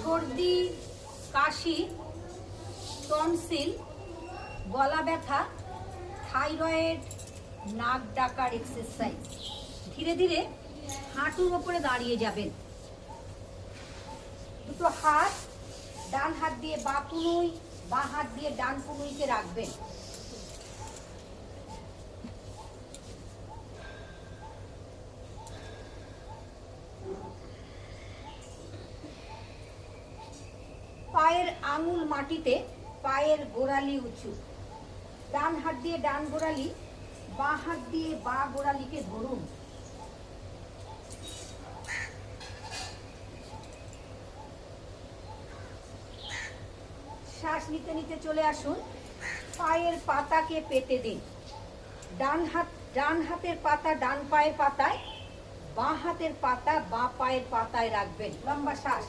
সর্দি, কাশি, টনসিল, গলা ব্যথা, থাইরয়েড, নাক ডাকার এক্সারসাইজ ধীরে ধীরে হাঁটুর ওপরে দাঁড়িয়ে যাবেন। দুটো হাত, ডান হাত দিয়ে বা কুনুই, বা হাত দিয়ে ডান কুনুইকে রাখবেন। পায়ের আঙুল মাটিতে পায়ের গোড়ালি উঁচু। ডান হাত দিয়ে ডান গোড়ালি, বাঁ হাত দিয়ে বা গোড়ালিকে ধরুন। শ্বাস নিতে নিতে চলে আসুন। পায়ের পাতাকে পেতে দিন। ডান হাত, ডান হাতের পাতা ডান পায়ের পাতায়, বাঁ হাতের পাতা বাঁ পায়ের পাতায় রাখবেন। লম্বা শ্বাস।